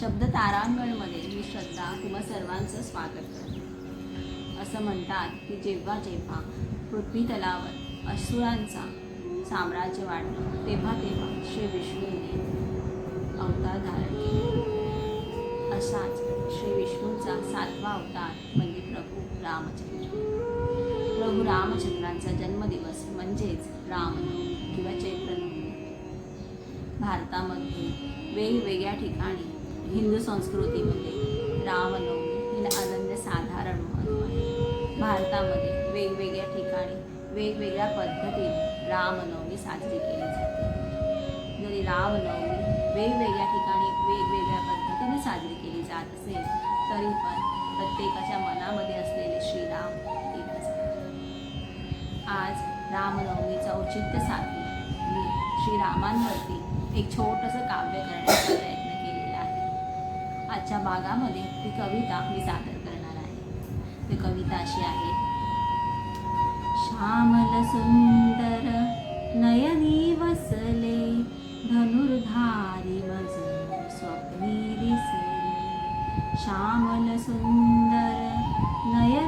शब्द तारांगणमध्ये मी श्रद्धा किंवा सर्वांचं स्वागत करते. असं म्हणतात की जेव्हा जेव्हा पृथ्वी तलावर असुरांचा साम्राज्य वाढलं तेव्हा तेव्हा श्री विष्णूने अवतार धारण केले. असाच श्री विष्णूचा सातवा अवतार म्हणजे प्रभू रामचंद्र. प्रभू रामचंद्रांचा जन्मदिवस म्हणजेच रामनवमी किंवा चैत्रनवमी भारतामध्ये वेगवेगळ्या ठिकाणी हिंदू संस्कृतीमध्ये रामनवमी ही आनंद साधारण महत्त्व आहे भारतामध्ये वेगवेगळ्या ठिकाणी वेगवेगळ्या पद्धतीने रामनवमी साजरी केली जाते. जरी रामनवमी वेगवेगळ्या ठिकाणी वेगवेगळ्या पद्धतीने साजरी केली जात असेल तरी पण प्रत्येकाच्या मनामध्ये असलेले श्रीराम एकच आज रामनवमीचं औचित्य साधून मी श्रीरामांवरती एक छोटंसं काव्य करण्याचा प्रयत्न आहे. आजच्या भागामध्ये ती कविता मी सादर करणार आहे. ती कविता अशी आहे. श्यामल सुंदर नयनी वसले धनुर्धारी मज स्वप्नी दिसले. श्यामल सुंदर नयनी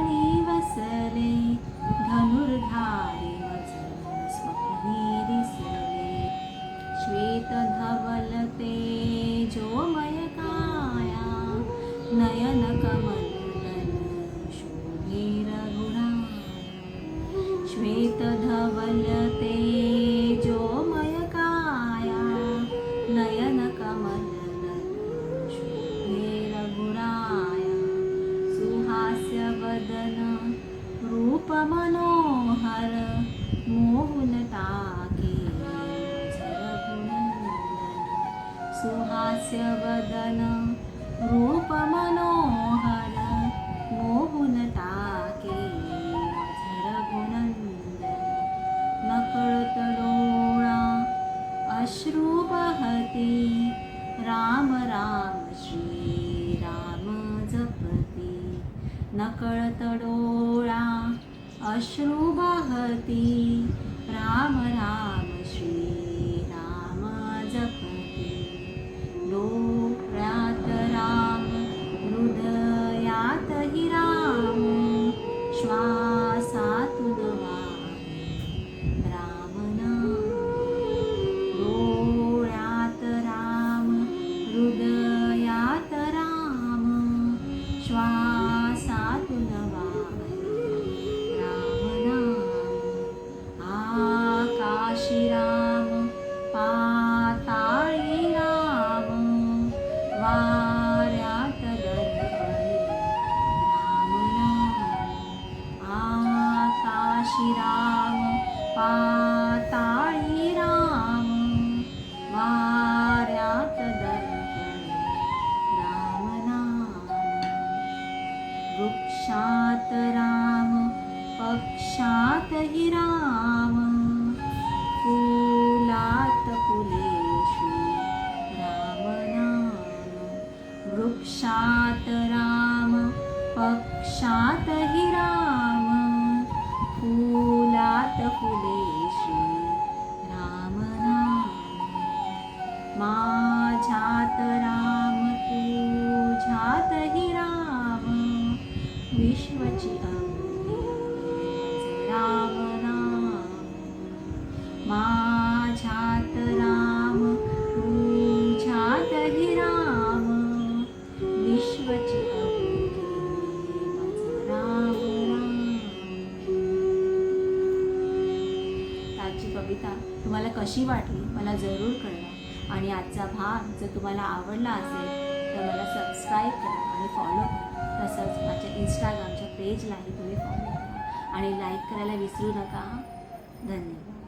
नयनकमल्लन शुगीरगुणा श्वेतधवलते जोमयकाया नयनकमल शुलीलगुणाय सुहास्यवदनं रूपमनोहर मोलताके सुहास्यवदन रूप मनोहर मोहुन टाके रघुनंदन नकळत डोळा अश्रू बहती राम राम श्री राम जपती नकळत डोळा अश्रू बहती राम राम वृक्षात राम पक्षात हि राम. फुलात फुले राम नाम. वृक्षात राम पक्षात विश्वची अवधी राम माझ्यात राम तुझ्यात हि राम विश्वची राम आजची कविता तुम्हाला कशी वाटली मला जरूर कळवा आणि आजचा भाग जर तुम्हाला आवडला असेल तर मला सबस्क्राईब करा आणि फॉलो करा इंस्टाग्रामच्या पेजलाही तुम्ही फॉलो करा. आणि लाईक करायला विसरू नका. धन्यवाद.